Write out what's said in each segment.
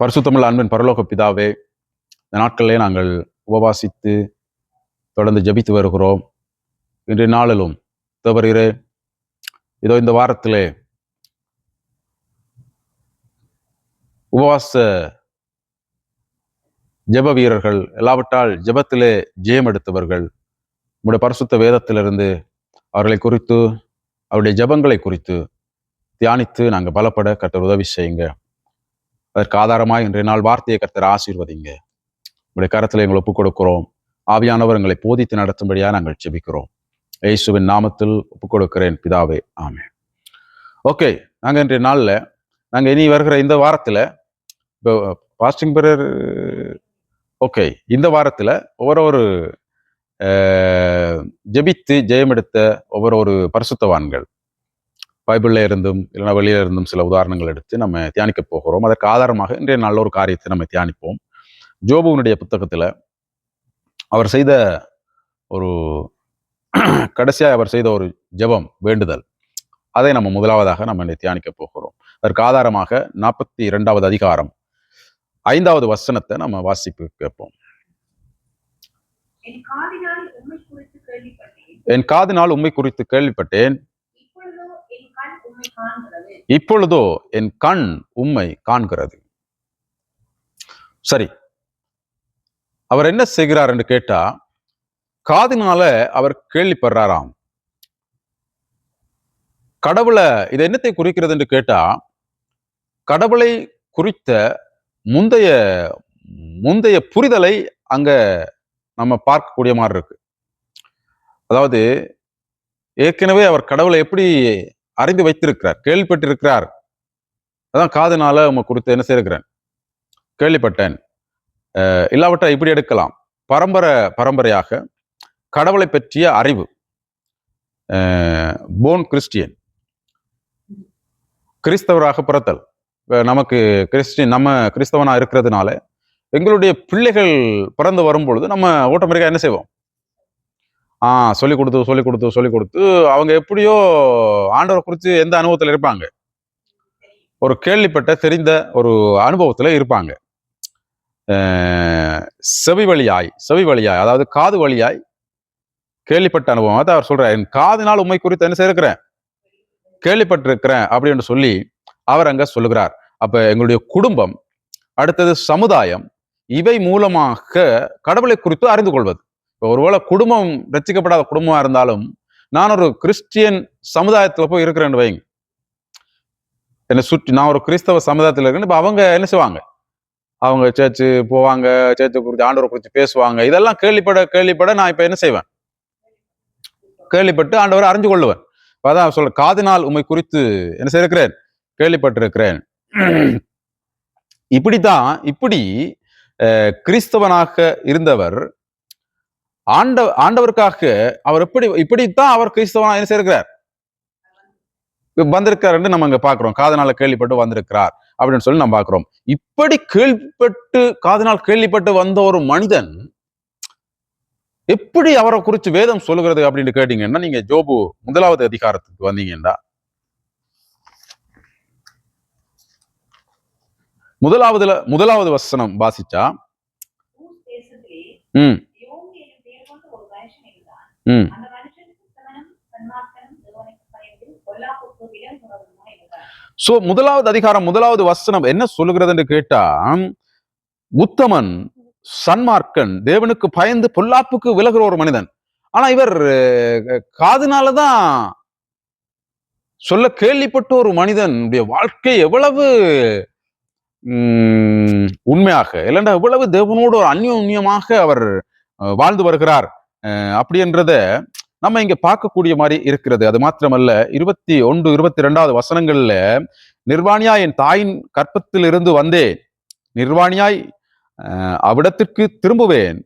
பரிசுத்தமிழ் அன்பின் பரலோக பிதாவே இந்த நாட்களிலே நாங்கள் உபவாசித்து தொடர்ந்து ஜெபித்து வருகிறோம். இன்றைய நாளிலும் தவறுகிறே இதோ இந்த வாரத்திலே உபவாச ஜெப வீரர்கள் எல்லாவற்றால் ஜெபத்திலே ஜெயம் எடுத்தவர்கள் உங்களுடைய பரிசுத்த வேதத்திலிருந்து அவர்களை குறித்து அவருடைய ஜெபங்களை குறித்து தியானித்து நாங்கள் பலப்பட கர்த்தர் உதவி செய்யுங்க. அதற்கு ஆதாரமாய் இன்றைய நாள் வார்த்தையை கருத்தர் ஆசீர்வதிங்க. உங்களுடைய கரத்தில் எங்களை ஒப்புக் கொடுக்கிறோம் ஆவியானவர் எங்களை போதித்து நடத்தும்படியாக நாங்கள் ஜெபிக்கிறோம். இயேசுவின் நாமத்தில் ஒப்புக் கொடுக்கிறேன் பிதாவே ஆமே ஓகே நாங்கள் இன்றைய நாளில் நாங்கள் இனி வருகிற இந்த வாரத்தில் இப்போ பாஸ்டிங் பிரர் ஓகே இந்த வாரத்தில் ஒவ்வொரு ஒரு ஜெபித்து ஜெயமெடுத்த ஒவ்வொரு ஒரு பரிசுத்தவான்கள் பைபிள்ல இருந்தும் இல்லைன்னா வெளியில இருந்தும் சில உதாரணங்கள் எடுத்து நம்ம தியானிக்க போகிறோம். அதற்கு ஆதாரமாக இன்றைய நல்ல ஒரு காரியத்தை நம்ம தியானிப்போம். ஜோபுவனுடைய புத்தகத்துல அவர் செய்த ஒரு கடைசியாக அவர் செய்த ஒரு ஜெபம் வேண்டுதல். அதை நம்ம முதலாவதாக நம்ம இன்னைக்கு தியானிக்க போகிறோம். அதற்கு ஆதாரமாக நாற்பத்தி இரண்டாவது அதிகாரம் ஐந்தாவது வசனத்தை நம்ம வாசிப்பு கேட்போம். என் காதினால் உண்மை குறித்து கேள்விப்பட்டேன் இப்பொழுதோ என் கண் உம்மை காண்கிறது இப்பொழுதோ என் கண் உம்மை காண்கிறது. சரி. அவர் என்ன செய்கிறார் என்று கேட்டா காதினால அவர் கேள்விப்படுறாராம். கடவுளை இது என்னத்தை குறிக்கிறது என்று கேட்டா கடவுளை குறித்த முந்தைய முந்தைய புரிதலை அங்க நம்ம பார்க்கக்கூடிய மாதிரி இருக்கு. அதாவது ஏற்கனவே அவர் கடவுளை எப்படி அறிந்து வைத்திருக்கிறார் கேள்விப்பட்டிருக்கிறார். அதான் காதுனால உங்க குறித்து என்ன செய்கிறேன் கேள்விப்பட்டேன். அஹ் இல்லாவிட்டால் இப்படி எடுக்கலாம். பரம்பரை பரம்பரையாக கடவுளை பற்றிய அறிவு. போன் கிறிஸ்டியன் கிறிஸ்தவராக பிறத்தல். நமக்கு கிறிஸ்டின் நம்ம கிறிஸ்தவனா இருக்கிறதுனால எங்களுடைய பிள்ளைகள் பிறந்து வரும் பொழுது நம்ம ஓட்டமரிக்கா என்ன செய்வோம்? ஆ சொல்லி கொடுத்து சொல்லி கொடுத்து சொல்லி கொடுத்து அவங்க எப்படியோ ஆண்டவரை குறித்து எந்த அனுபவத்தில் இருப்பாங்க? ஒரு கேள்விப்பட்ட தெரிந்த ஒரு அனுபவத்தில் இருப்பாங்க. செவி வழியாய் செவி வழியாய் அதாவது காது வழியாய் கேள்விப்பட்ட அனுபவம். அதை அவர் சொல்றார் என் காதினால் உண்மை குறித்து என்ன செய்யிருக்கிறேன் கேள்விப்பட்டிருக்கிறேன் அப்படின்னு சொல்லி அவர் அங்க சொல்லுகிறார். அப்ப எங்களுடைய குடும்பம் அடுத்தது சமுதாயம் இவை மூலமாக கடவுளை குறித்து அறிந்து கொள்வது. ஒருவேளை குடும்பம் ரசிக்கப்படாத குடும்பமா இருந்தாலும் நான் ஒரு கிறிஸ்டியன் சமுதாயத்துல போய் இருக்கிறேன்னு வைங்க. என்னை சுற்றி நான் ஒரு கிறிஸ்தவ சமுதாயத்தில் இருக்கேன் இப்போ அவங்க என்ன செய்வாங்க? அவங்க சேர்ச்சு போவாங்க சேர்ச்சு குறித்து ஆண்டவரை குறித்து பேசுவாங்க. இதெல்லாம் கேள்விப்பட கேள்விப்பட நான் இப்போ என்ன செய்வேன்? கேள்விப்பட்டு ஆண்டவரை அறிஞ்சு கொள்ளுவேன். இப்ப அதான் சொல்ல காதினால் உண்மை குறித்து என்ன செய்திருக்கிறேன்? கேள்விப்பட்டிருக்கிறேன். இப்படித்தான் இப்படி கிறிஸ்தவனாக இருந்தவர் ஆண்ட ஆண்டவருக்காக அவர் எப்படி இப்படித்தான் அவர் கிறிஸ்தவனா என்ன செய்திருக்கிறார்? வந்திருக்காருன்னு நம்ம அங்க பாக்குறோம் காதனால கேள்விப்பட்டு வந்திருக்கிறார் அப்படின்னு சொல்லி நம்ம பாக்குறோம் இப்படி கேள்விப்பட்டு காதனால் கேள்விப்பட்டு வந்த ஒரு மனிதன் எப்படி அவரை குறித்து வேதம் சொல்லுகிறது அப்படின்னு கேட்டீங்கன்னா நீங்க ஜோபு முதலாவது அதிகாரத்துக்கு வந்தீங்கன்னா முதலாவதுல முதலாவது வசனம் வாசிச்சா? ஊஸ் சோ முதலாவது அதிகாரம் முதலாவது வசனம் என்ன சொல்லுகிறது என்று கேட்டா உத்தமன் சன்மார்க்கன் தேவனுக்கு பயந்து பொல்லாப்புக்கு விலகுற ஒரு மனிதன். ஆனா இவர் காதுனாலதான் சொல்ல கேள்விப்பட்ட ஒரு மனிதனுடைய வாழ்க்கை எவ்வளவு உம், உண்மையாக இல்லைன்னா எவ்வளவு தேவனோடு ஒரு அந்யோன்யமாக அவர் வாழ்ந்து வருகிறார். அப்படின்றத நம்ம இங்க பார்க்கக்கூடிய மாதிரி இருக்கிறது. அது மாத்திரமல்ல இருபத்தி ஒன்று இருபத்தி ரெண்டாவது வசனங்கள்ல நிர்வாணியா என் தாயின் கற்பத்திலிருந்து வந்தேன். நிர்வாணியாய் அவ்விடத்திற்கு திரும்புவேன்.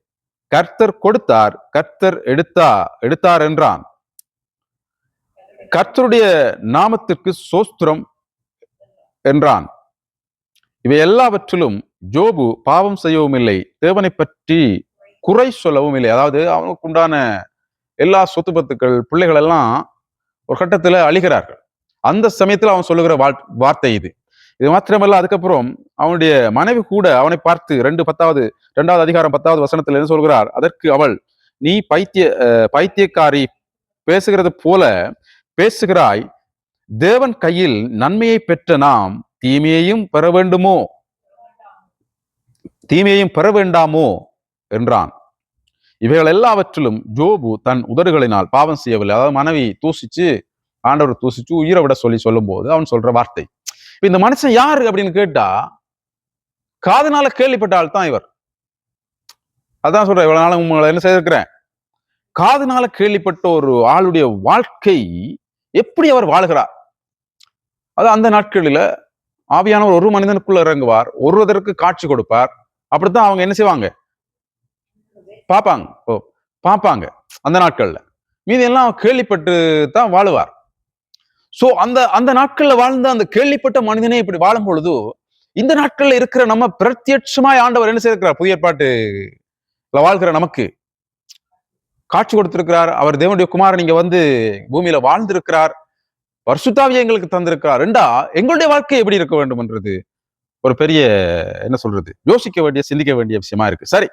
கர்த்தர் கொடுத்தார் கர்த்தர் எடுத்தா எடுத்தார் என்றான். கர்த்தருடைய நாமத்திற்கு சோஸ்திரம் என்றான். இவை எல்லாவற்றிலும் ஜோபு பாவம் செய்யவும் இல்லை தேவனை பற்றி குறை சொல்லவும் இல்லை. அதாவது அவனுக்கு உண்டான எல்லா சொத்து பத்துக்கள் பிள்ளைகள் எல்லாம் ஒரு கட்டத்தில் அழிகிறார்கள். அந்த சமயத்தில் அவன் சொல்லுகிற வார்த்தை இது. இது மாத்திரமல்ல அதுக்கப்புறம் அவனுடைய மனைவி கூட அவனை பார்த்து ரெண்டு பத்தாவது ரெண்டாவது அதிகாரம் பத்தாவது வசனத்தில் என்ன சொல்கிறார்? அதற்கு அவள் நீ பைத்திய பைத்தியக்காரி பேசுகிறது போல பேசுகிறாய். தேவன் கையில் நன்மையை பெற்ற நாம் தீமையையும் பெற வேண்டுமோ? தீமையையும் பெற வேண்டாமோ? என்றான். இவைகள் எல்லாவற்றிலும் ஜோபு தன் உதடுகளினால் பாவம் செய்யவில்லை. அதாவது மனைவி தூசிச்சு ஆண்டவர் தூசிச்சு உயிரை விட சொல்லி சொல்லும்போது அவன் சொல்ற வார்த்தை. இப்ப இந்த மனுஷன் யாரு அப்படின்னு கேட்டா காதுனால கேள்விப்பட்ட ஆள் தான் இவர். அதான் சொல்றேன் இவ்வளவு நாள் உங்களை என்ன செய்திருக்கிறேன்? காதுனால கேள்விப்பட்ட ஒரு ஆளுடைய வாழ்க்கை எப்படி அவர் வாழ்கிறார்? அது அந்த நாட்களில ஆவியானவர் ஒரு மனிதனுக்குள்ள இறங்குவார் ஒருவதற்கு காட்சி கொடுப்பார். அப்படித்தான் அவங்க என்ன செய்வாங்க? பார்ப்பாங்க ஓ பார்ப்பாங்க அந்த நாட்கள்ல. மீதி எல்லாம் கேள்விப்பட்டு தான் வாழுவார். சோ அந்த அந்த நாட்கள்ல வாழ்ந்த அந்த கேள்விப்பட்ட மனிதனே இப்படி வாழும் பொழுது இந்த நாட்கள்ல இருக்கிற நம்ம பிரத்யட்சமாய் ஆண்டவர் என்ன செய்திருக்கிறார்? புதிய ஏற்பாட்டுல வாழ்கிற நமக்கு காட்சி கொடுத்திருக்கிறார். அவர் தேவனுடைய குமாரன் நீங்க வந்து பூமியில வாழ்ந்திருக்கிறார். வருஷத்தாவிய எங்களுக்கு தந்திருக்கிறார். ரெண்டா எங்களுடைய வாழ்க்கை எப்படி இருக்க வேண்டும் என்றது ஒரு பெரிய என்ன சொல்றது? யோசிக்க வேண்டிய சிந்திக்க வேண்டிய விஷயமா இருக்கு. சரி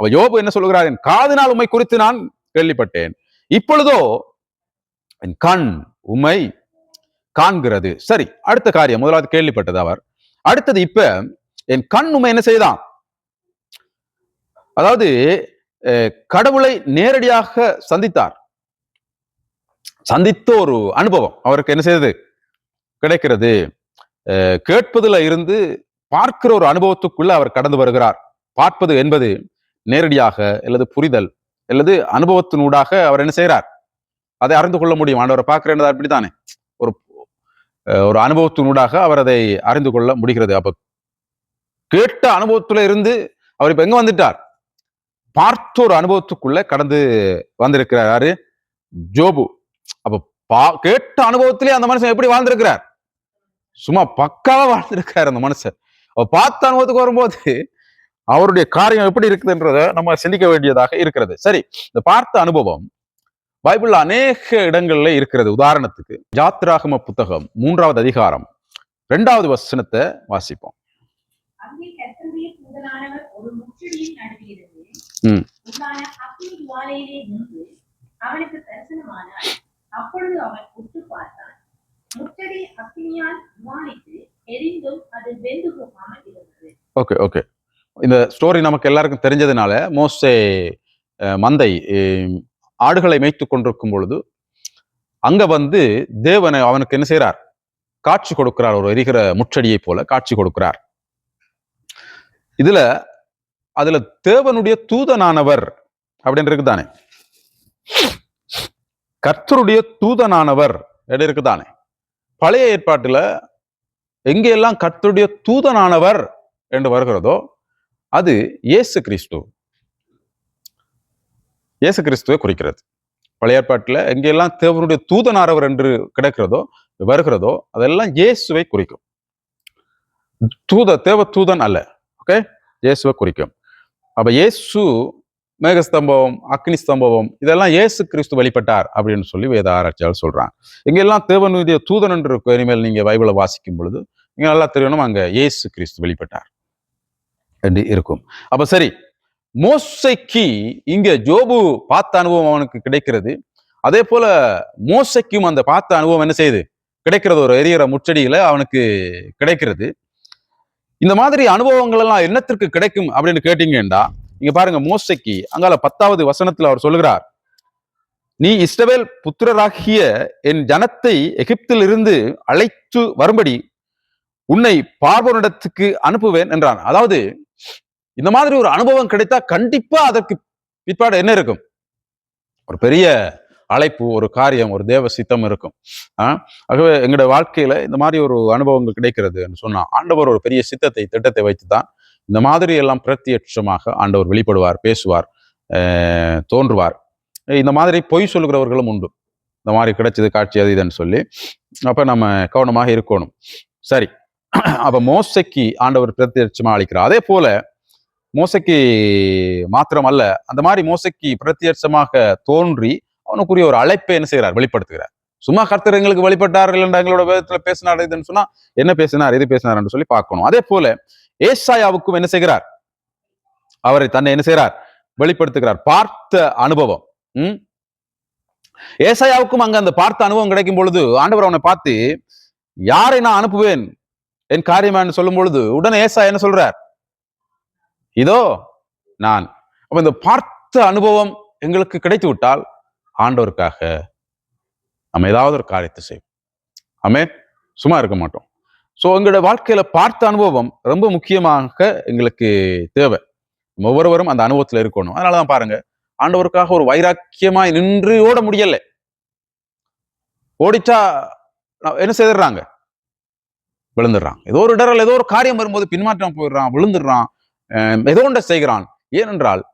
அவ யோபு என்ன சொல்லுகிறார்? என் காதினால் உண்மை குறித்து நான் கேள்விப்பட்டேன். இப்பொழுதோ என் கண் உமை காண்கிறது. சரி அடுத்த காரியம். முதலாவது கேள்விப்பட்டது அவர். அடுத்தது இப்ப என் கண் உண்மை என்ன செய்தான்? அதாவது அஹ், கடவுளை நேரடியாக சந்தித்தார். சந்தித்த ஒரு அனுபவம். அவருக்கு என்ன செய்தது? கிடைக்கிறது. அஹ், கேட்பதுல இருந்து பார்க்கிற ஒரு அனுபவத்துக்குள்ள அவர் கடந்து வருகிறார். பார்ப்பது என்பது நேரடியாக அல்லது புரிதல் அல்லது அனுபவத்தினூடாக அவர் என்ன செய்கிறார் அதை அறிந்து கொள்ள முடியும். ஆண்டவரை பார்க்கிறேன் அப்படித்தானே? ஒரு ஒரு அனுபவத்தினூடாக அவர் அதை அறிந்து கொள்ள முடிகிறது. அப்ப கேட்ட அனுபவத்துல இருந்து அவர் இப்ப எங்க வந்துட்டார்? பார்த்த ஒரு அனுபவத்துக்குள்ள கடந்து வந்திருக்கிறார். யாரு? ஜோபு. அப்ப பா கேட்ட அனுபவத்திலே அந்த மனுஷன் எப்படி வாழ்ந்திருக்கிறார்? சும்மா பக்காவா வாழ்ந்திருக்கிறார் அந்த மனுஷன். அப்ப பார்த்த அனுபவத்துக்கு வரும்போது அவருடைய காரியம் எப்படி இருக்குதுன்றத நம்ம சிந்திக்க வேண்டியதாக இருக்கிறது. சரி இந்த பார்த்த அனுபவம் பைபிள்ல அநேக இடங்கள்ல இருக்கிறது. உதாரணத்துக்கு ஜாத்ராகம புத்தகம் மூன்றாவது அதிகாரம் இரண்டாவது வசனத்தை வாசிப்போம். அப்பொழுது அவன் உற்று பார்த்தான். முச்செடி அக்னியால் ஜுவாலித்து எரிந்தும் அது வெந்து போகாமல் இருந்தது. Okay okay. இந்த ஸ்டோரி நமக்கு எல்லாருக்கும் தெரிஞ்சதுனால மோஸ்டே மந்தை ஆடுகளை மேய்த்து கொண்டிருக்கும் பொழுது அங்க வந்து தேவனை அவனுக்கு என்ன செய்கிறார்? காட்சி கொடுக்கிறார். ஒரு எரிகிற முச்சடியை போல காட்சி கொடுக்கிறார். இதுல அதுல தேவனுடைய தூதனானவர் அப்படின்னு இருக்குதானே? கர்த்தருடைய தூதனானவர் எப்படி இருக்குதானே? பழைய ஏற்பாட்டில் எங்கெல்லாம் கர்த்தருடைய தூதனானவர் என்று வருகிறதோ அது இயேசு கிறிஸ்து. இயேசு கிறிஸ்துவை குறிக்கிறது. பழைய ஏற்பாட்டில் எங்கெல்லாம் தேவனுடைய தூதனாரவர் என்று கிடக்கிறதோ வருகிறதோ அதெல்லாம் இயேசுவை குறிக்கும். தூத தேவ தூதன் அல்ல. ஓகே இயேசுவை குறிக்கும். அப்ப இயேசு மேகஸ்தம்பவம் அக்னி ஸ்தம்பவம் இதெல்லாம் இயேசு கிறிஸ்து வெளிப்பட்டார் அப்படின்னு சொல்லி வேத ஆராய்ச்சியாளர் சொல்றாங்க. இங்கெல்லாம் தேவனுடைய தூதன் என்று இனிமேல் நீங்க பைபிளை வாசிக்கும் பொழுது நீங்க நல்லா தெரியணும் அங்க இயேசு கிறிஸ்து வெளிப்பட்டார். என்று இருக்கும். அப்ப சரி மோசைக்கு இங்க ஜோபு பார்த்த அனுபவம் அவனுக்கு கிடைக்கிறது. அதே போல மோசைக்கும் அந்த பார்த்த அனுபவம் என்ன செய்யுது? கிடைக்கிறது. ஒரு எரியிற முச்சடியில அவனுக்கு கிடைக்கிறது. இந்த மாதிரி அனுபவங்கள் எல்லாம் என்னத்திற்கு கிடைக்கும் அப்படின்னு கேட்டீங்கன்னா இங்க பாருங்க மோசைக்கு அங்கால பத்தாவது வசனத்துல அவர் சொல்லுகிறார் நீ இஸ்ரவேல் புத்திரராகிய என் ஜனத்தை எகிப்தில் இருந்து அழைத்து வரும்படி உன்னை பார்வோனிடத்துக்கு அனுப்புவேன் என்றான். அதாவது இந்த மாதிரி ஒரு அனுபவம் கிடைத்தா கண்டிப்பா அதற்கு பிற்பாடு என்ன இருக்கும்? ஒரு பெரிய அழைப்பு ஒரு காரியம் ஒரு தேவ சித்தம் இருக்கும். ஆகவே எங்களுடைய வாழ்க்கையில இந்த மாதிரி ஒரு அனுபவங்கள் கிடைக்கிறதுன்னு சொன்னா ஆண்டவர் ஒரு பெரிய சித்தத்தை திட்டத்தை வைத்து தான் இந்த மாதிரி எல்லாம் பிரத்யட்சமாக ஆண்டவர் வெளிப்படுவார் பேசுவார் தோன்றுவார். இந்த மாதிரி பொய் சொல்லுகிறவர்களும் உண்டு. இந்த மாதிரி கிடைச்சது காட்சி அது இதுன்னு சொல்லி. அப்ப நம்ம கவனமாக இருக்கணும். சரி. அப்ப மோசைக்கு ஆண்டவர் பிரத்யட்சமா அளிக்கிறார். அதே போல மோசைக்கு மாத்திரம் அல்ல அந்த மாதிரி மோசைக்கு பிரத்யட்சமாக தோன்றி அவனுக்குரிய ஒரு அழைப்பை என்ன செய்கிறார்? வெளிப்படுத்துகிறார். சும்மா கர்த்தர் எங்களுக்கு வழிபட்டார்கள் என்று எங்களோட வேதத்துல பேசினார் இதுன்னு சொன்னா என்ன பேசினார் எது பேசினார் என்று சொல்லி பார்க்கணும். அதே போல ஏசாயாவுக்கும் என்ன செய்கிறார்? அவரை தன்னை என்ன செய்கிறார்? வெளிப்படுத்துகிறார். பார்த்த அனுபவம். ம்? ஏசாயாவுக்கும் அங்க அந்த பார்த்த அனுபவம் கிடைக்கும் பொழுது ஆண்டவர் அவனை பார்த்து யாரை நான் அனுப்புவேன்? என் காரியமான்னு சொல்லும் பொழுது உடனே ஏசா என்ன சொல்றார்? இதோ நான். அப்ப இந்த பார்த்த அனுபவம் எங்களுக்கு கிடைத்து விட்டால் ஆண்டவருக்காக நம்ம ஏதாவது ஒரு காரியத்தை செய்வோம். ஆமே சும்மா இருக்க மாட்டோம். ஸோ எங்களோட வாழ்க்கையில பார்த்த அனுபவம் ரொம்ப முக்கியமாக எங்களுக்கு தேவை. ஒவ்வொருவரும் அந்த அனுபவத்துல இருக்கணும். அதனாலதான் பாருங்க ஆண்டவருக்காக ஒரு வைராக்கியமாய் நின்று ஓட முடியல. ஓடிச்சா என்ன செய்துடுறாங்க? விழுந்துடுறான் ஏதோ ஒரு இடரல் ஏதோ ஒரு காரியம் வரும்போது பின்மாற்றம் போயிடுறான் விழுந்துடுறான். ஏதோ ஒன்றை செய்கிறான்? ஏனென்றால்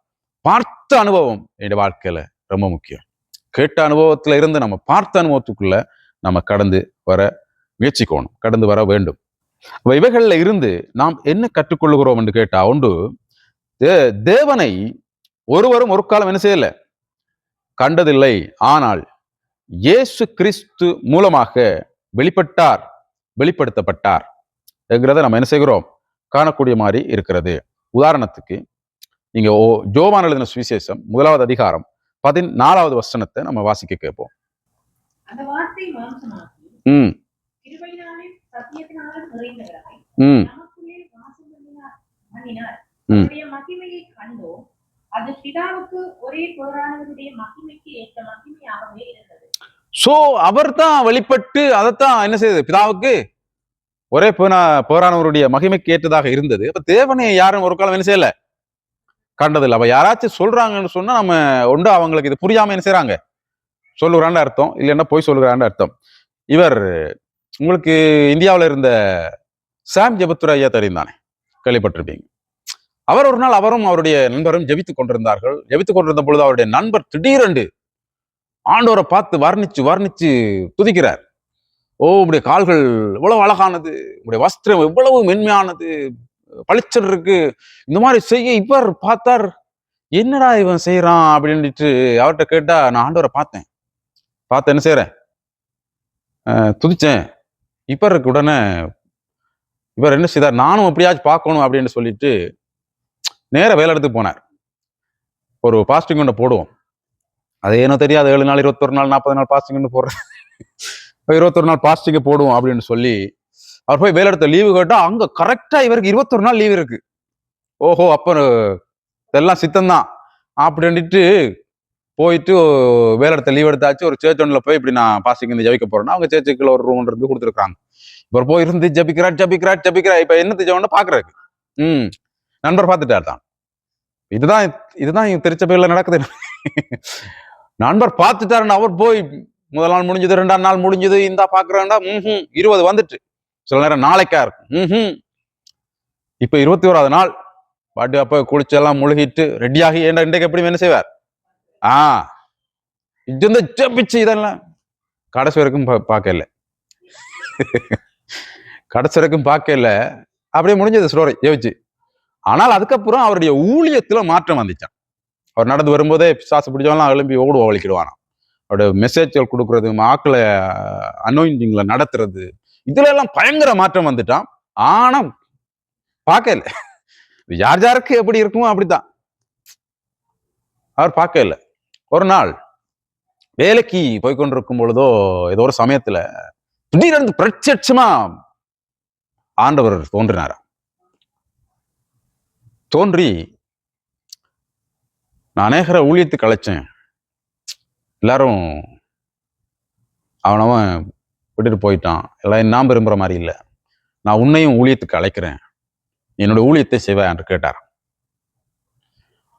பார்த்த அனுபவம் என்னுடைய வாழ்க்கையில ரொம்ப முக்கியம். கேட்ட அனுபவத்துல இருந்து நம்ம பார்த்த அனுபவத்துக்குள்ள நம்ம கடந்து வர முயற்சிக்கணும். கடந்து வர வேண்டும். அப்ப இவைகள்ல இருந்து நாம் என்ன கற்றுக்கொள்கிறோம் என்று கேட்டா ஒன்று தே- தேவனை ஒருவரும் ஒரு காலம் என்ன செய்யல? கண்டதில்லை. ஆனால் இயேசு கிறிஸ்து மூலமாக வெளிப்பட்டார் வெளிப்படுத்தப்பட்டார். என்கிறத நம்ம என்ன செய்கிறோம்? காணக்கூடிய மாதிரி இருக்கிறது. உதாரணத்துக்கு நீங்க ஓ- ஜோவான் எழுதின சுவிசேஷம் முதலாவது அதிகாரம் பதினாலாவது வசனத்தை நம்ம வாசிக்க கேட்போம். வார்த்தை மாம்சமாகி ம். சோ அவர் தான் வெளிப்பட்டு அதைத்தான் என்ன செய்யுது பிதாவுக்கு ஒரே பேனா பேரானவருடைய மகிமைக்கு ஏற்றதாக இருந்தது. அப்ப தேவனை யாரும் ஒரு காலம் என்ன செய்யல? கண்டதில்லை. அப்ப யாராச்சும் சொல்றாங்கன்னு சொன்னா நம்ம ஒன்று அவங்களுக்கு இது புரியாம என்ன செய்யறாங்க சொல்லுகிறான்னு அர்த்தம். இல்லைன்னா போய் சொல்லுகிறான்னு அர்த்தம். இவர் உங்களுக்கு இந்தியாவில் இருந்த சாம் ஜபத்துரை ஐயா தெரியும் தானே கேள்விப்பட்டிருப்பீங்க. அவர் ஒரு நாள் அவரும் அவருடைய நண்பரும் ஜெபித்துக் கொண்டிருந்தார்கள். ஜெபித்துக் கொண்டிருந்த பொழுது அவருடைய நண்பர் திடீரென்று ஆண்டோரை பார்த்து வர்ணிச்சு வர்ணிச்சு துதிக்கிறார். ஓ உடைய கால்கள் இவ்வளவு அழகானது. உடைய வஸ்திரம் எவ்வளவு மென்மையானது. பளிச்சல் இருக்கு. இந்த மாதிரி செய்ய இவர் பார்த்தார். என்னடா இவன் செய்யறான் அப்படின்ட்டு அவர்கிட்ட கேட்டா நான் ஆண்டவரை பார்த்தேன். பார்த்து என்ன செய்யறேன் துதிச்சேன். இவர் இருக்கு உடனே இவர் என்ன செய்தார்? நானும் எப்படியாச்சும் பார்க்கணும் அப்படின்னு சொல்லிட்டு நேர வேலை எடுத்து போனார். ஒரு பாஸ்டிங் கொண்டு போடுவோம். அது ஏனோ தெரியாது. ஏழு நாள் இருபத்தொரு நாள் நாற்பது நாள் பாஸ்டிங் போடுறேன் இருபத்தொரு நாள் பாஸ்டிங்க போடுவோம் அப்படின்னு சொல்லி அவர் போய் வேலையிடத்த லீவு கேட்டால் அங்க கரெக்டாக இவருக்கு இருபத்தொரு நாள் லீவு இருக்கு. ஓஹோ அப்போ இதெல்லாம் சித்தம்தான். அப்படின்ட்டு போயிட்டு வேலையிடத்த லீவ் எடுத்தாச்சு. ஒரு சேர்ச் ஒன்றில் போய் இப்படி நான் பாஸ்டிங் இந்த ஜபிக்க போறேன்னா அவங்க சேர்ச்சுக்குள்ள ஒரு ரூம் இருந்து கொடுத்துருக்காங்க. இவர் போய் இருந்து ஜபிக்கிறாட் ஜபிக்கிறாட் ஜபிக்கிறா இப்போ என்ன ஜெபம்னு பாக்குறதுக்கு ம். நண்பர் பார்த்துட்டார் தான். இதுதான் இதுதான் இங்க திருச்சபையில நடக்குது. நண்பர் பார்த்துட்டாருன்னு அவர் போய் முதல் நாள் முடிஞ்சது ரெண்டாம் நாள் முடிஞ்சது இந்த பாக்குறேன்டா. ம் இருபது வந்துட்டு. சில நேரம் நாளைக்கா இருக்கும். ம் இப்ப இருபத்தி ஓராவது நாள். பாட்டு அப்ப குளிச்செல்லாம் முழுகிட்டு ரெடியாகி ஏண்டா இன்றைக்கு எப்படி என்ன செய்வார்? ஆ. இது வந்து ஜப்பிச்சு இதெல்லாம். கடைசி வரைக்கும் பா- பார்க்கல. கடைசி வரைக்கும் பார்க்கல. அப்படியே முடிஞ்சது ஸ்டோரி யோசிச்சு ஆனால் அதுக்கப்புறம் அவருடைய ஊழியத்துல மாற்றம் வந்துச்சான் அவர் நடந்து வரும்போதே சாசு பிடிச்சவெல்லாம் எழும்பி ஓடுவா வலிக்கிடுவானா அவரோட மெசேஜ்கள் கொடுக்கறது ஆக்களை அனோயிண்டிங்ல நடத்துறது இதுல எல்லாம் பயங்கர மாற்றம் வந்துட்டான். ஆனா பார்க்கல யார் யாருக்கு எப்படி இருக்குமோ அப்படித்தான். அவர் பார்க்கல ஒரு நாள் வேலைக்கு போய்கொண்டிருக்கும் பொழுதோ ஏதோ ஒரு சமயத்துல திடீரென்று பிரத்யட்சமா ஆண்டவர் தோன்றினாரா தோன்றி நான் அநேகரை ஊழியத்துக்கு அழைச்சேன். எல்லாரும் அவனவன் விட்டுட்டு போயிட்டான். எல்லாம் நான் விரும்புகிற மாதிரி இல்லை. நான் உன்னையும் ஊழியத்துக்கு அழைக்கிறேன். என்னோட ஊழியத்தை செய்வா என்று கேட்டார்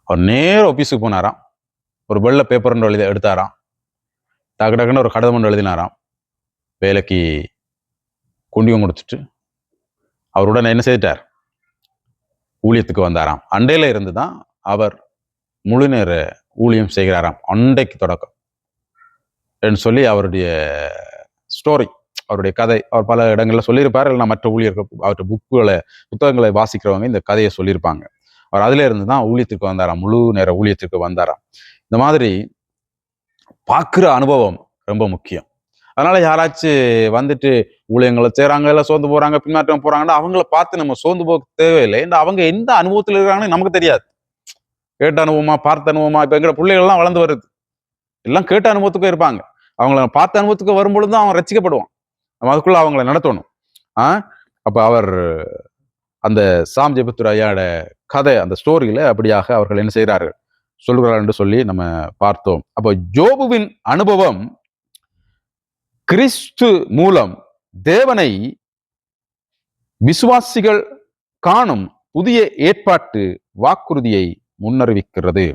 அவர் நேர ஆஃபீஸுக்கு போனாராம். ஒரு வெள்ளை பேப்பர் ஒன்று எழுதி எடுத்தாராம். டக்கு டக்குன்னு ஒரு கடிதம் ஒன்று எழுதினாராம். வேலைக்கு குண்டியம் கொடுத்துட்டு அவருடன் என்ன செய்துட்டார்? ஊழியத்துக்கு வந்தாராம். அண்டையில் இருந்து தான் அவர் முழு நேர ஊழியம் செய்கிறாராம். அண்டைக்கு தொடக்கம். என்று சொல்லி அவருடைய ஸ்டோரி அவருடைய கதை அவர் பல இடங்களில் சொல்லியிருப்பார். இல்லைன்னா மற்ற ஊழியர்கள் அவருடைய புக்குகளை புத்தகங்களை வாசிக்கிறவங்க இந்த கதையை சொல்லியிருப்பாங்க. அவர் அதுல இருந்து தான் ஊழியத்திற்கு வந்தாராம். முழு நேர ஊழியத்திற்கு வந்தாராம். இந்த மாதிரி பார்க்குற அனுபவம் ரொம்ப முக்கியம். அதனால யாராச்சும் வந்துட்டு ஊழியங்களை செய்கிறாங்க இல்லை சோர்ந்து போறாங்க பின்மாற்றம் போறாங்கன்னா அவங்கள பார்த்து நம்ம சோர்ந்து போக தேவையில்லை. ஏன்னா அவங்க எந்த அனுபவத்தில் இருக்காங்கன்னு நமக்கு தெரியாது. கேட்ட அனுபவமா பார்த்த அனுபவமா இப்போ எங்களோட பிள்ளைகள்லாம் வளர்ந்து வருது. எல்லாம் கேட்ட அனுபவத்துக்கும் இருப்பாங்க. அவங்கள பார்த்த அனுபவத்துக்கு வரும்பொழுது தான் அவன் ரசிக்கப்படுவான். நம்ம அதுக்குள்ள அவங்கள நடத்தணும். ஆ? அப்போ அவர் அந்த சாம் ஜெபத்துர் ஐயாட கதை அந்த ஸ்டோரியில அப்படியாக அவர்கள் என்ன செய்கிறார்கள்? சொல்கிறார்கள் என்று சொல்லி நம்ம பார்த்தோம். அப்போ ஜோபுவின் அனுபவம் கிறிஸ்து மூலம் தேவனை விசுவாசிகள் காணும் புதிய ஏற்பாட்டு வாக்குறுதியை முன்னறிவிக்கிறது.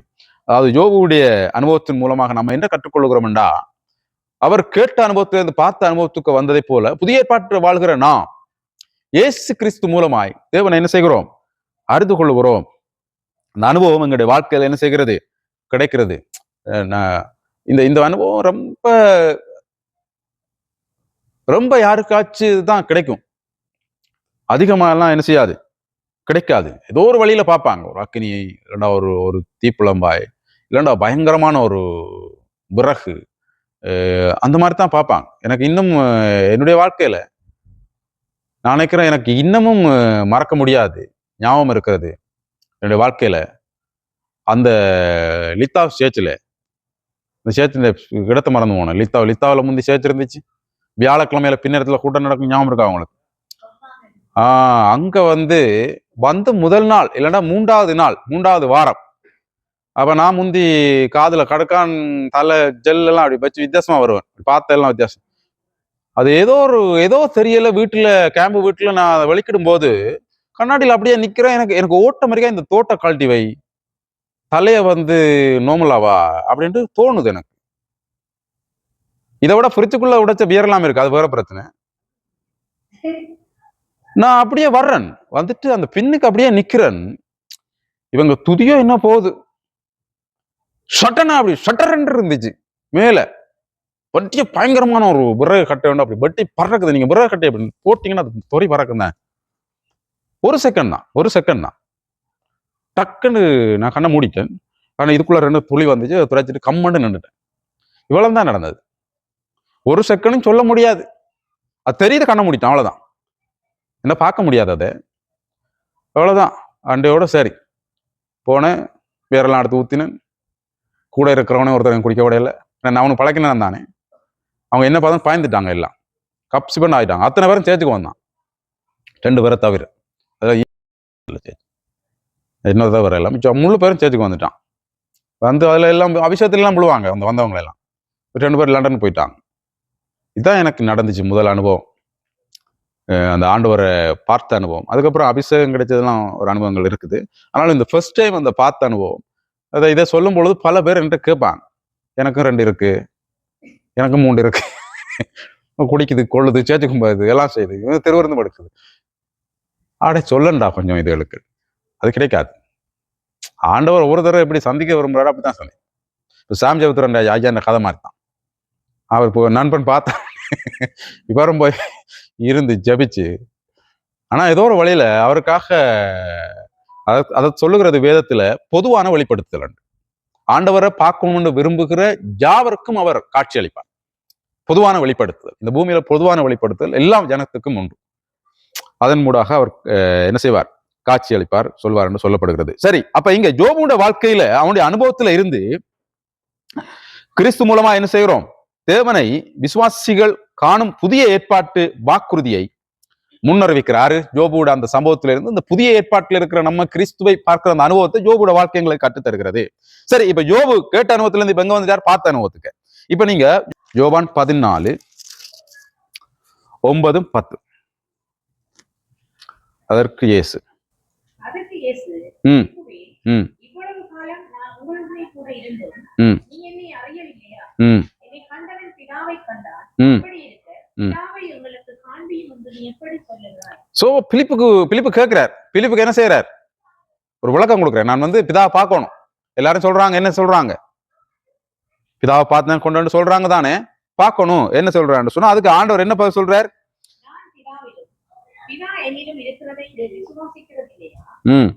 அதாவது ஜோபுவுடைய அனுபவத்தின் மூலமாக நம்ம என்ன கற்றுக்கொள்கிறோம்டா அவர் கேட்ட அனுபவத்திலிருந்து பார்த்த அனுபவத்துக்கு வந்ததை போல புதிய ஏற்பாட்டு வாழ்கிற நாம் இயேசு கிறிஸ்து மூலமாய் தேவனை என்ன செய்கிறோம்? அறிந்து கொள்கிறோம். அந்த அனுபவம் எங்களுடைய வாழ்க்கையில என்ன செய்கிறது? கிடைக்கிறது. நான் இந்த இந்த அனுபவம் ரொம்ப ரொம்ப யாருக்காச்சும் தான் கிடைக்கும். அதிகமாகலாம் என்ன செய்யாது? கிடைக்காது. ஏதோ ஒரு வழியில பார்ப்பாங்க. ஒரு அக்னி இல்லைன்னா ஒரு ஒரு தீப்புளம்பாய் இல்லைன்னா பயங்கரமான ஒரு விறகு அந்த மாதிரி தான் பார்ப்பாங்க. எனக்கு இன்னும் என்னுடைய வாழ்க்கையில் நான் நினைக்கிறேன் எனக்கு இன்னமும் மறக்க முடியாது ஞாபகம் இருக்கிறது என்னுடைய வாழ்க்கையில். அந்த லித்தா சேச்சில் இந்த சேர்ச்சில் இடத்த மறந்து போனேன். லித்தா லித்தாவில் முந்தி சேர்ச்சி இருந்துச்சு. வியாழக்கிழமையில பின்னரத்துல கூட்டம் நடக்கும் ஞாபகம் இருக்கா அவங்களுக்கு ஆஹ் அங்க வந்து வந்த முதல் நாள் இல்லைன்னா மூன்றாவது நாள் மூன்றாவது வாரம் அப்ப நான் முந்தி காதுல கடக்கான் தலை ஜெல் எல்லாம் அப்படி வச்சு வித்தியாசமா வருவேன். பார்த்த எல்லாம் வித்தியாசம். அது ஏதோ ஒரு ஏதோ தெரியல வீட்டுல கேம்பு வீட்டுல நான் அதை வெளிக்கிடும் போது கண்ணாடியில் அப்படியே நிக்கிறேன். எனக்கு எனக்கு ஓட்ட மாதிரியா இந்த தோட்ட கழட்டி வை. தலையை வந்து நோமலாவா அப்படின்ட்டு தோணுது எனக்கு. இதை விட ஃப்ரிட்ஜுக்குள்ள உடைச்ச பியர்லாம் இருக்கு அது வேற பிரச்சனை. நான் அப்படியே வர்றேன். வந்துட்டு அந்த பின்னுக்கு அப்படியே நிக்கிறேன். இவங்க துதியோ என்ன போகுது? சட்டனா அப்படி ஷட்டரன் இருந்துச்சு மேலே பட்டிய பயங்கரமான ஒரு விறகு கட்டை உண்டு அப்படி பட்டி பறக்குது. நீங்க விறகு கட்டை அப்படின்னு போட்டீங்கன்னா அது பொறி பறக்குங்க ஒரு செகண்ட் தான் ஒரு செகண்ட் தான் டக்குன்னு நான் கண்ணை மூடிட்டேன். ஆனால் இதுக்குள்ள ரெண்டு துளி வந்துச்சு. அதை துடைச்சிட்டு கம்மண்டு நின்றுட்டேன். இவ்வளவு தான் நடந்தது. ஒரு செகண்டும் சொல்ல முடியாது. அது தெரியுது கண்ணை மூடிட்டேன். அவ்வளோதான் என்ன பார்க்க முடியாது அதை. அவ்வளோதான் அண்டையோட சரி. போனேன். வேறெல்லாம் எடுத்து ஊற்றினேன் கூட இருக்கிறவனே ஒருத்தர் குடிக்க விடையில நான் அவனுக்கு பழக்கினா தானே. அவங்க என்ன பார்த்தா பாய்ந்துட்டாங்க எல்லாம். கப் சிபன் ஆகிட்டாங்க அத்தனை பேரும் சேர்த்துக்கு வந்தான். ரெண்டு பேரை தவிர. அதாவது இன்னொரு தவிர எல்லாம். மிச்சம் முழு பேரும் சேர்த்துக்கு வந்துட்டான். வந்து அதில் எல்லாம் அபிஷேகத்துலலாம் விழுவாங்க அந்த வந்தவங்களெல்லாம் ரெண்டு பேர் லண்டன் போயிட்டாங்க. இதுதான் எனக்கு நடந்துச்சு முதல் அனுபவம். அந்த ஆண்டவரை பார்த்த அனுபவம். அதுக்கப்புறம் அபிஷேகம் கிடைச்சதெல்லாம் ஒரு அனுபவங்கள் இருக்குது. ஆனாலும் இந்த ஃபர்ஸ்ட் டைம் அந்த பார்த்த அனுபவம் அதை இதை சொல்லும் பொழுது பல பேர் என்கிட்ட கேட்பாங்க. எனக்கும் ரெண்டு இருக்கு. எனக்கும் மூன்று இருக்கு. குடிக்குது கொள்ளுது சேச்சு கும்பாது எல்லாம் செய்யுது. இவன் திருவிருந்து படுக்குது. ஆடே சொல்லண்டா கொஞ்சம் இதுகளுக்கு அது கிடைக்காது. ஆண்டவர் ஒரு தடவை எப்படி சந்திக்க விரும்புறாரு அப்படிதான் சொல்லி இப்போ சாம் ஜெபத்துரன் ஐயா அந்த கதை மாதிரி தான் அவர் இப்போ நண்பன் பார்த்தா இவரும் போய் இருந்து ஜெபிச்சு. ஆனால் ஏதோ ஒரு வழியில அவருக்காக அதை அதை சொல்லுகிறது வேதத்துல பொதுவான வெளிப்படுத்துதல் உண்டு. ஆண்டவரை பார்க்கணும்னு விரும்புகிற யாவருக்கும் அவர் காட்சி அளிப்பார். பொதுவான வெளிப்படுத்துதல். இந்த பூமியில பொதுவான வெளிப்படுத்துதல் எல்லா ஜனத்துக்கும் உண்டு. அதன் மூடாக அவர் அஹ், என்ன செய்வார்? காட்சி அளிப்பார் சொல்வார் என்று சொல்லப்படுகிறது. சரி அப்ப இங்க ஜோபுடைய வாழ்க்கையில அவனுடைய அனுபவத்துல இருந்து கிறிஸ்து மூலமா என்ன செய்கிறோம்? தேவனை விசுவாசிகள் காணும் புதிய ஏற்பாட்டு வாக்குறுதியை முன்னறிவிக்கிறாரு. ஜோபுவோட அந்த சம்பவத்துல இருந்து இந்த புதிய ஏற்பாட்டில் இருக்கிற நம்ம கிறிஸ்துவை பார்க்கிற அந்த அனுபவத்தை ஜோபுவோட வாழ்க்கை எங்களுக்கு கற்றுத் தருகிறது. சரி இப்ப ஜோபு கேட்ட அனுபவத்துல இருந்து இப்ப எங்க வந்துட்டார்? பார்த்த அனுபவத்துக்கு. இப்ப நீங்க யோவான் பதினாலு ஒன்பதும் பத்து. அதற்கு இயேசு. ம். "பிதாவே, ம். ம். ம். ம். ம். சோ பிலிப்புக்கு பிலிப்பு கேட்கிறார் பிலிப்புக்கு என்ன செய்யறார் ஒரு விளக்கம் கொடுக்குறேன் நான் வந்து பிதாவை பார்க்கணும். எல்லாரும் சொல்றாங்க என்ன சொல்றாங்க? பிதாவை பார்த்தேன் கொண்டு வந்து சொல்றாங்க தானே? பார்க்கணும். என்ன சொல்றான்னு சொன்னா அதுக்கு ஆண்டவர் என்ன பதில் சொல்றார்? ம்.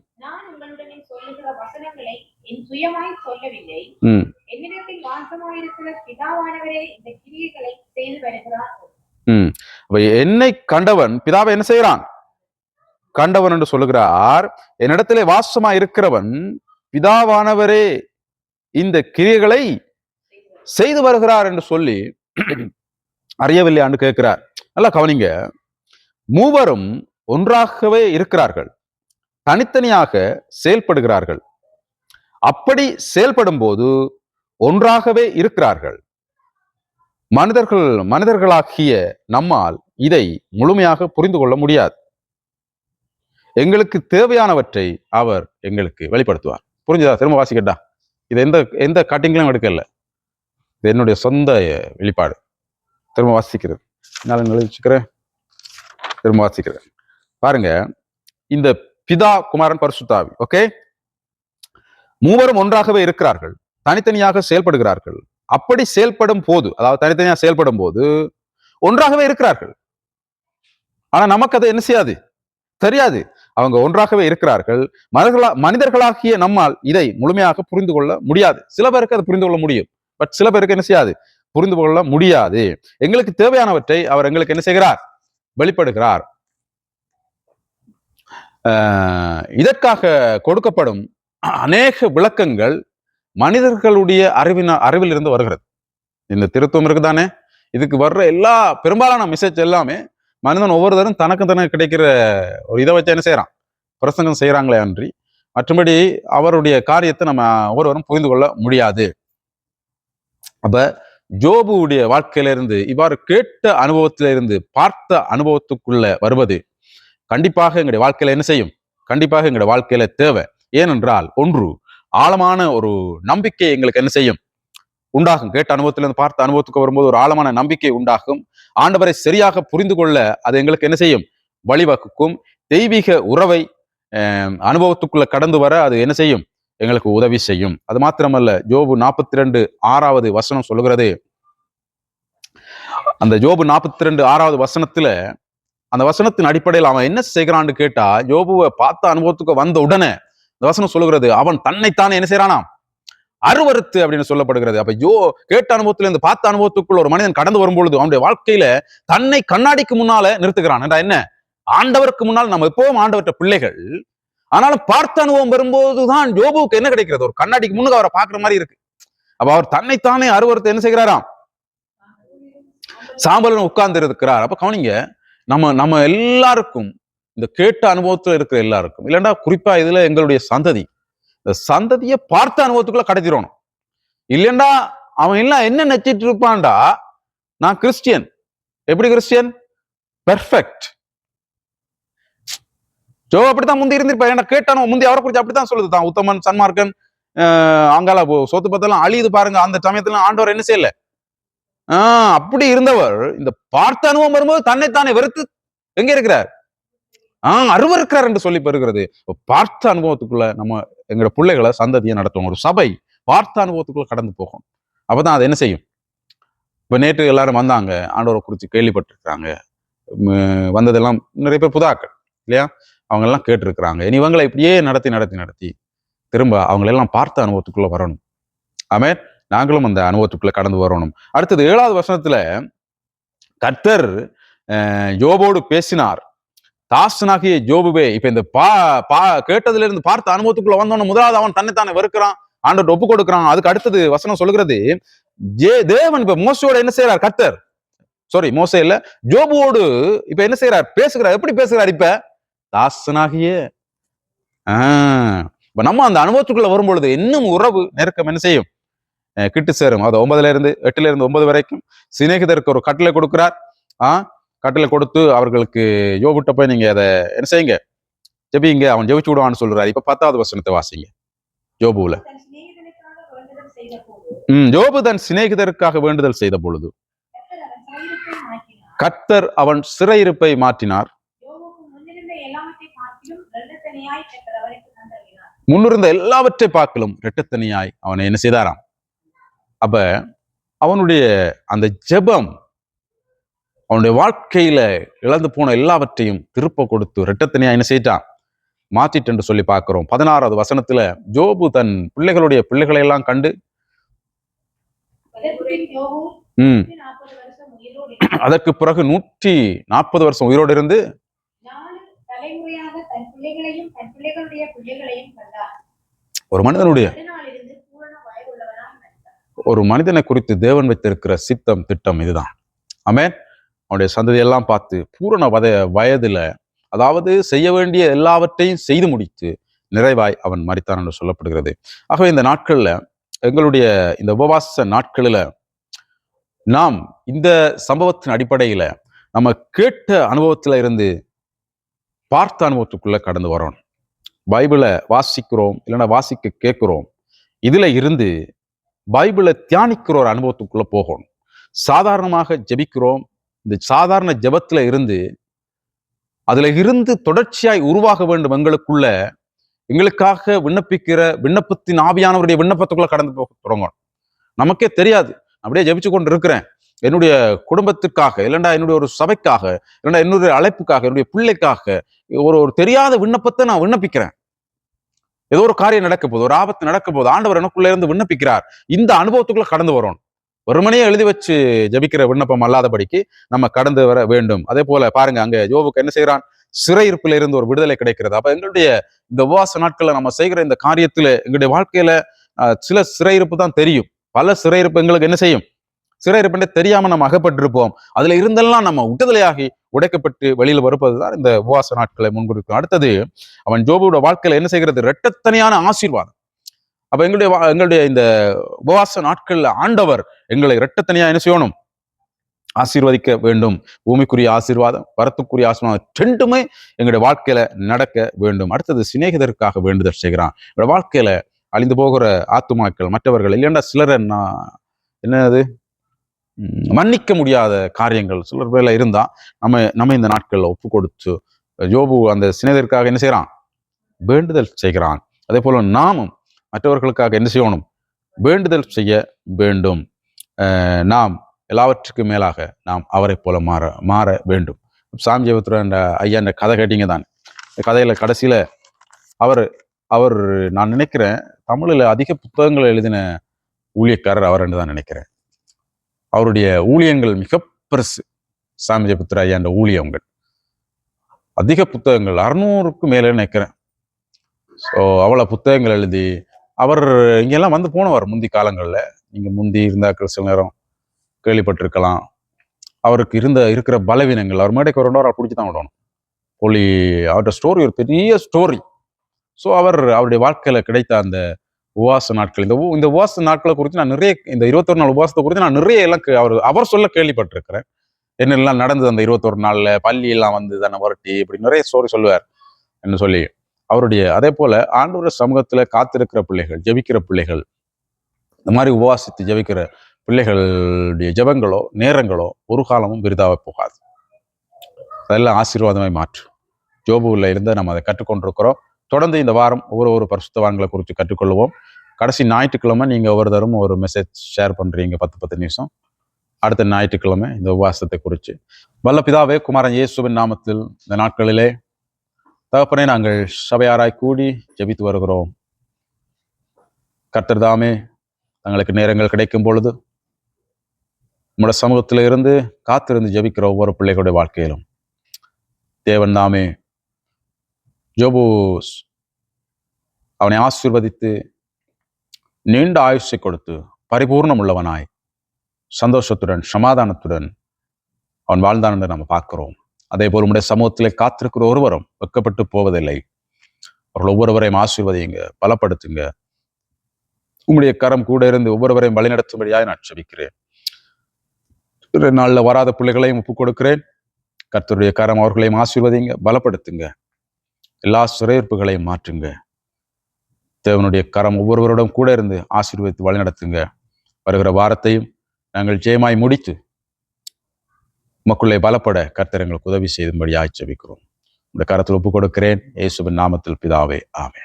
என்னை கண்டவன் பிதாவை என்ன செய்கிறான் கண்டவன் என்று சொல்லுகிறார். என்னிடத்திலே வாசமா இருக்கிறவன் பிதாவானவரே இந்த கிரியைகளை செய்து வருகிறார் என்று சொல்லி அறியவில்லையான்னு கேட்கிறார். நல்லா கவனிங்க. மூவரும் ஒன்றாகவே இருக்கிறார்கள். தனித்தனியாக செயல்படுகிறார்கள். அப்படி செயல்படும் போது ஒன்றாகவே இருக்கிறார்கள். மனிதர்கள் மனிதர்களாகிய நம்மால் இதை முழுமையாக புரிந்து கொள்ள முடியாது. எங்களுக்கு தேவையானவற்றை அவர் எங்களுக்கு வெளிப்படுத்துவார். புரிஞ்சுதா? திரும்ப வாசிக்கட்டா? இது எந்த எந்த கட்டிங்லையும் எடுக்கல. இது என்னுடைய சொந்த வெளிப்பாடு. திரும்ப வாசிக்கிறது. என்னால் எழுதிச்சுக்கிறேன். திரும்ப வாசிக்கிறேன். பாருங்க. இந்த பிதா குமாரன் பரிசுத்தாவி ஓகே? மூவரும் ஒன்றாகவே இருக்கிறார்கள். தனித்தனியாக செயல்படுகிறார்கள். அப்படி செயல்படும் போது அதாவது தனித்தனியாக செயல்படும் போது ஒன்றாகவே இருக்கிறார்கள். ஆனா நமக்கு அது என்ன செய்யாது? தெரியாது. அவங்க ஒன்றாகவே இருக்கிறார்கள். மனிதர்களா மனிதர்களாகிய நம்மால் இதை முழுமையாக புரிந்து கொள்ள முடியாது. சில பேருக்கு அதை புரிந்து கொள்ள முடியும். பட் சில பேருக்கு என்ன செய்யாது? புரிந்து கொள்ள முடியாது. எங்களுக்கு தேவையானவற்றை அவர் எங்களுக்கு என்ன செய்கிறார்? வெளிப்படுகிறார். ஆஹ் இதற்காக கொடுக்கப்படும் அநேக விளக்கங்கள் மனிதர்களுடைய அறிவின அறிவிலிருந்து வருகிறது. இந்த திருத்துவம் இருக்குதானே? இதுக்கு வர்ற எல்லா பெரும்பாலான மெசேஜ் எல்லாமே மனிதன் ஒவ்வொருத்தரும் தனக்கு தனக்கு கிடைக்கிற ஒரு இதை வச்சு என்ன செய்யறான்? பிரசங்கம் செய்யறாங்களே அன்றி மற்றபடி அவருடைய காரியத்தை நம்ம ஒவ்வொருவரும் புரிந்து கொள்ள முடியாது. அப்ப ஜோபுடைய வாழ்க்கையில இருந்து இவ்வாறு கேட்ட அனுபவத்திலிருந்து பார்த்த அனுபவத்துக்குள்ள வருவது கண்டிப்பாக எங்களுடைய வாழ்க்கையில என்ன செய்யும்? கண்டிப்பாக எங்களுடைய வாழ்க்கையில தேவை. ஏனென்றால் ஒன்று ஆழமான ஒரு நம்பிக்கை எங்களுக்கு என்ன செய்யும்? உண்டாகும். கேட்ட அனுபவத்திலிருந்து பார்த்த அனுபவத்துக்கு வரும்போது ஒரு ஆழமான நம்பிக்கை உண்டாகும். ஆண்டவரை சரியாக புரிந்து கொள்ள அது எங்களுக்கு என்ன செய்யும்? வழிவகுக்கும். தெய்வீக உறவை அனுபவத்துக்குள்ள கடந்து வர அது என்ன செய்யும்? எங்களுக்கு உதவி செய்யும். அது மாத்திரமல்ல ஜோபு நாற்பத்தி ரெண்டு ஆறாவது வசனம் சொல்லுகிறது. அந்த ஜோபு நாற்பத்தி ரெண்டு ஆறாவது வசனத்துல அந்த வசனத்தின் அடிப்படையில் அவன் என்ன செய்கிறான்னு கேட்டா ஜோபுவை பார்த்த அனுபவத்துக்கு வந்த உடனே இந்த வசனம் சொல்லுகிறது அவன் தன்னைத்தானே என்ன செய்யறானாம் அருவருத்து அப்படின்னு சொல்லப்படுகிறது. அப்ப யோ கேட்ட அனுபவத்துல இருந்து பார்த்த அனுபவத்துக்குள்ள ஒரு மனிதன் கடந்து வரும்பொழுது அவனுடைய வாழ்க்கையில தன்னை கண்ணாடிக்கு முன்னால நிறுத்துகிறான். என்றா என்ன? ஆண்டவருக்கு முன்னால் நம்ம எப்பவும் ஆண்டவற்ற பிள்ளைகள். ஆனாலும் பார்த்த அனுபவம் வரும்போதுதான் யோபுவுக்கு என்ன கிடைக்கிறது? ஒரு கண்ணாடிக்கு முன்னுக்கு அவரை பாக்குற மாதிரி இருக்கு. அப்ப அவர் தன்னைத்தானே அருவருத்து என்ன செய்கிறாராம்? சாம்பலன் உட்கார்ந்து இருக்கிறார். அப்ப கவனிங்க நம்ம நம்ம எல்லாருக்கும் இந்த கேட்ட அனுபவத்துல இருக்கிற எல்லாருக்கும் இல்லைன்னா குறிப்பா இதுல எங்களுடைய சந்ததி சந்ததியை பார்த்த அனுபவத்துக்குள்ள கடத்திடணும் இல்லைண்டா அவன் எல்லாம் என்ன நினைச்சிட்டு இருப்பான்டா? நான் கிறிஸ்டியன். எப்படி கிறிஸ்டியன்? பெர்ஃபெக்ட். ஜோ அப்படித்தான் முந்தி இருந்திருப்பா என்ன கேட்டானோ? முந்தி அவரை குறித்து அப்படித்தான் சொல்லுது. தான் உத்தமன் சன்மார்க்கன் அங்கால சொத்து பத்தெல்லாம் அழியுது பாருங்க. அந்த சமயத்துல ஆண்டவர் என்ன செய்யல? ஆஹ் அப்படி இருந்தவர் இந்த பார்த்த அனுபவம் வரும்போது தன்னைத்தானே வெறுத்து எங்க இருக்கிறார்? ஆஹ் அருவருக்கிறார் என்று சொல்லி பெறுகிறது. பார்த்த அனுபவத்துக்குள்ள நம்ம எங்களோட பிள்ளைகளை சந்ததியை நடத்துவோம் ஒரு சபை பார்த்த அனுபவத்துக்குள்ள கடந்து போகும். அப்பதான் அதை என்ன செய்யும்? இப்போ நேற்று எல்லாரும் வந்தாங்க. ஆண்டவரை குறித்து கேள்விப்பட்டிருக்கிறாங்க. வந்ததெல்லாம் நிறைய பேர் புதாக்கள் இல்லையா? அவங்கெல்லாம் கேட்டிருக்கிறாங்க. இனி இவங்களை இப்படியே நடத்தி நடத்தி நடத்தி திரும்ப அவங்களெல்லாம் பார்த்த அனுபவத்துக்குள்ள வரணும். ஆமே நாங்களும் அந்த அனுபவத்துக்குள்ள கடந்து வரணும். அடுத்தது ஏழாவது வசனத்துல கர்த்தர் யோபோடு பேசினார். தாசனாகிய ஜோபுவே இப்ப இந்த பா பா கேட்டதுல இருந்து பார்த்த அனுபவத்துக்குள்ள வந்தவன முதலாவது அவன் தன்னைத்தானே வெறுக்கிறான் ஆண்டவர் ஒப்பு கொடுக்கிறான். அதுக்கு அடுத்தது வசனம் சொல்கிறது ஜே தேவன் இப்ப மோசையோட என்ன செய்யறார் கத்தர் சாரி மோசை இல்ல. ஜோபுவோடு இப்ப என்ன செய்யறார் பேசுகிறார். எப்படி பேசுகிறார் இப்ப? தாசனாகிய ஆஹ் இப்ப நம்ம அந்த அனுபவத்துக்குள்ள வரும்பொழுது இன்னும் உறவு நெருக்கம் என்ன செய்யும்? கிட்டு சேரும். அது ஒன்பதுல இருந்து எட்டுல இருந்து ஒன்பது வரைக்கும். சிநேகிதருக்கு ஒரு கட்டளை கொடுக்கிறார். ஆ கட்டளை கொடுத்து அவர்களுக்கு யோபிட்ட போய் நீங்க அதை என்ன செய்யுங்க? ஜெபிங்க. அவன் ஜெபிச்சு விடுவான்னு சொல்றாரு. இப்ப பத்தாவது வசனத்தை வாசிங்க. யோபுல. தன் சிநேகிதனுக்காக வேண்டுதல் செய்த போது ம் யோபு தன் சிநேகிதருக்காக வேண்டுதல் செய்த பொழுது கர்த்தர் அவன் சிறையிருப்பை மாற்றினார். முன்னிருந்த எல்லாவற்றை பார்க்கிலும் இரட்டத்தனியாய் அவனை என்ன செய்தாராம்? அப்ப அவனுடைய அந்த ஜெபம் அவனுடைய வாழ்க்கையில இழந்து போன எல்லாவற்றையும் திருப்ப கொடுத்து ரெட்டத்தனியா என்ன செய்யிட்டான்? மாற்றிட்டு என்று சொல்லி பார்க்கிறோம். பதினாறாவது வசனத்துல ஜோபு தன் பிள்ளைகளுடைய பிள்ளைகளை எல்லாம் கண்டு உம் அதற்கு பிறகு நூற்றி நாற்பது வருஷம் உயிரோடு இருந்து ஒரு மனிதனுடைய ஒரு மனிதனை குறித்து தேவன் வைத்திருக்கிற சித்தம் திட்டம் இதுதான். ஆமென். அவனுடைய சந்ததியெல்லாம் பார்த்து பூரண வத வயதில் அதாவது செய்ய வேண்டிய எல்லாவற்றையும் செய்து முடித்து நிறைவாய் அவன் மறித்தான் என்று சொல்லப்படுகிறது. ஆகவே இந்த நாட்களில் எங்களுடைய இந்த உபவாச நாட்களில் நாம் இந்த சம்பவத்தின் அடிப்படையில் நம்ம கேட்ட அனுபவத்தில் இருந்து பார்த்த அனுபவத்துக்குள்ளே கடந்து வரோம். பைபிளை வாசிக்கிறோம் இல்லைன்னா வாசிக்க கேட்குறோம். இதில் இருந்து பைபிளை தியானிக்கிற ஒரு அனுபவத்துக்குள்ளே போகணும். சாதாரணமாக ஜெபிக்கிறோம் இந்த சாதாரண ஜெபத்துல இருந்து அதுல இருந்து தொடர்ச்சியாய் உருவாக வேண்டும் எங்களுக்குள்ள எங்களுக்காக விண்ணப்பிக்கிற விண்ணப்பத்தின் ஆவியானவருடைய விண்ணப்பத்துக்குள்ள கடந்து போக தொடங்கணும். நமக்கே தெரியாது. அப்படியே ஜெபிச்சு கொண்டு இருக்கிறேன் என்னுடைய குடும்பத்துக்காக இல்லைண்டா என்னுடைய ஒரு சபைக்காக இல்லைண்டா என்னுடைய அழைப்புக்காக என்னுடைய பிள்ளைக்காக ஒரு ஒரு தெரியாத விண்ணப்பத்தை நான் விண்ணப்பிக்கிறேன். ஏதோ ஒரு காரியம் நடக்க போகுது ஒரு ஆபத்து நடக்க போகுது. ஆண்டவர் எனக்குள்ள இருந்து விண்ணப்பிக்கிறார். இந்த அனுபவத்துக்குள்ள கடந்து வரோம். வெறுமனையே எழுதி வச்சு ஜெபிக்கிற விண்ணப்பம் அல்லாதபடிக்கு நம்ம கடந்து வர வேண்டும். அதே போல பாருங்க அங்க யோபுக்கு என்ன செய்யறான் சிறையிருப்பில இருந்து ஒரு விடுதலை கிடைக்கிறது. அப்ப எங்களுடைய இந்த உபவாச நாட்கள்ல நம்ம செய்கிற இந்த காரியத்துல எங்களுடைய வாழ்க்கையில சில சிறையிருப்பு தான் தெரியும். பல சிறையிருப்பு எங்களுக்கு என்ன செய்யும்? சிறையிருப்புன்றே தெரியாம நம்ம அகப்பட்டிருப்போம். அதுல இருந்தெல்லாம் நம்ம விடுதலையாகி உடைக்கப்பட்டு வெளியில வருவதுதான் இந்த உபவாச நாட்களை முன்குறிக்கும். அடுத்தது அவன் ஜோபுவோட வாழ்க்கையில என்ன செய்கிறது? இரட்டத்தனையான ஆசீர்வாதம். அப்ப எங்களுடைய எங்களுடைய இந்த உபவாச நாட்களில் ஆண்டவர் எங்களை இரட்டத்தனியா என்ன செய்யணும்? ஆசீர்வதிக்க வேண்டும். பூமிக்குரிய ஆசீர்வாதம் வரத்துக்குரிய ஆசீர்வாதம் ரெண்டுமே எங்களுடைய வாழ்க்கையில நடக்க வேண்டும். அடுத்தது சிநேகிதருக்காக வேண்டுதல் செய்கிறான். என்னோட வாழ்க்கையில அழிந்து போகிற ஆத்துமாக்கள் மற்றவர்கள் இல்லைண்டா சிலர் நான் என்னது? மன்னிக்க முடியாத காரியங்கள் சிலர் பேர்ல இருந்தா நம்ம நம்ம இந்த நாட்கள்ல ஒப்பு கொடுத்து ஜோபு அந்த சிநேகிதருக்காக என்ன செய்கிறான் வேண்டுதல் செய்கிறான். அதே போல நாமும் மற்றவர்களுக்காக என்ன செய்யணும்? வேண்டுதல் செய்ய வேண்டும். நாம் எல்லாவற்றுக்கும் மேலாக நாம் அவரை போல மாற மாற வேண்டும். சாமி ஜெபத்துற ஐயா அந்த கதை கேட்டீங்க தான்? இந்த கதையில கடைசியில அவர் அவர் நான் நினைக்கிறேன் தமிழில் அதிக புத்தகங்கள் எழுதின ஊழியக்காரர் அவர் என்று தான் நினைக்கிறேன். அவருடைய ஊழியங்கள் மிக பெருசு. சாமி ஜெயபுத்திர ஐயா என்ற ஊழியங்கள் அதிக புத்தகங்கள் அறுநூறுக்கு மேலே நினைக்கிறேன். ஸோ அவ்வளோ புத்தகங்கள் எழுதி அவர் இங்கெல்லாம் வந்து போனவர் முந்தி காலங்களில். நீங்கள் முந்தி இருந்தால் சில நேரம் கேள்விப்பட்டிருக்கலாம். அவருக்கு இருந்த இருக்கிற பலவீனங்கள் அவர் மேடைக்கு வரணும் அவரை பிடிச்சி தான் விடணும். ஒளி அவரோட ஸ்டோரி ஒரு பெரிய ஸ்டோரி ஸோ அவர் அவருடைய வாழ்க்கையில் கிடைத்த அந்த உபவாச நாட்கள் இந்த உ- இந்த உபவாச நாட்களை குறித்து நான் நிறைய இந்த இருபத்தொரு நாள் உபவாசத்தை குறித்து நான் நிறைய எல்லாம் அவர் அவர் சொல்ல கேள்விப்பட்டிருக்கிறேன். என்னெல்லாம் நடந்தது அந்த இருபத்தொரு நாளில் பள்ளியெல்லாம் வந்து தானே வரட்டி இப்படி நிறைய ஸ்டோரி சொல்லுவார். என்ன சொல்லி அவருடைய அதே போல ஆண்டவர் சமூகத்துல காத்திருக்கிற பிள்ளைகள் ஜெபிக்கிற பிள்ளைகள் இந்த மாதிரி உபவாசித்து ஜெபிக்கிற பிள்ளைகளுடைய ஜெபங்களோ நேரங்களோ ஒரு காலமும் விருதாக போகாது. அதெல்லாம் ஆசீர்வாதமாய் மாற்றும் ஜோபுவில் இருந்து நம்ம அதை கற்றுக்கொண்டிருக்கிறோம். தொடர்ந்து இந்த வாரம் ஒவ்வொரு ஒரு பரிசுத்தவான்களை குறித்து கற்றுக்கொள்வோம் கடைசி ஞாயிற்றுக்கிழமை நீங்கள் ஒவ்வொரு தரும் ஒரு மெசேஜ் ஷேர் பண்ணுறீங்க பத்து பத்து நிமிஷம். அடுத்த ஞாயிற்றுக்கிழமை இந்த உபவாசத்தை குறித்து. வல்ல பிதாவே குமாரன் இயேசுவின் நாமத்தில் இந்த நாட்களிலே தகப்பனே நாங்கள் சபையாராய் கூடி ஜெபித்து வருகிறோம். கர்த்தர் தாமே தங்களுக்கு நேரங்கள் கிடைக்கும் பொழுது நம்முடைய சமூகத்தில் இருந்து காத்திருந்து ஜபிக்கிற ஒவ்வொரு பிள்ளைகளுடைய வாழ்க்கையிலும். தேவன் தாமே ஜோபூஸ் அவனை ஆசீர்வதித்து நீண்ட ஆயுஷை கொடுத்து பரிபூர்ணம் உள்ளவனாய் சந்தோஷத்துடன் சமாதானத்துடன் அவன் வாழ்ந்தான் என்று நம்ம பார்க்கிறோம். அதே போல் உம்முடைய சமூகத்திலே காத்திருக்கிற ஒருவரும் வெக்கப்பட்டு போவதில்லை. அவர்கள் ஒவ்வொருவரையும் ஆசீர்வதியுங்க பலப்படுத்துங்க. உங்களுடைய கரம் கூட இருந்து ஒவ்வொருவரையும் வழிநடத்தும்படியாக நான் செபிக்கிறேன் இரு நாளில் வராத பிள்ளைகளையும் ஒப்புக் கொடுக்கிறேன். கர்த்தருடைய கரம் அவர்களையும் ஆசீர்வதிங்க பலப்படுத்துங்க. எல்லா சிறையிருப்புகளையும் மாற்றுங்க. தேவனுடைய கரம் ஒவ்வொருவரோடும் கூட இருந்து ஆசீர்வதித்து வழிநடத்துங்க. வருகிற வாரத்தையும் நாங்கள் ஜெயமாய் முடித்து உமக்குள்ளே பலப்பட கர்த்தர் எங்களுக்கு உதவி செய்யும்படியாய் ஆய்ச்சபிக்கிறோம் இந்த கரத்தில் ஒப்புக் கொடுக்கிறேன் இயேசுவின் நாமத்தில் பிதாவே ஆமே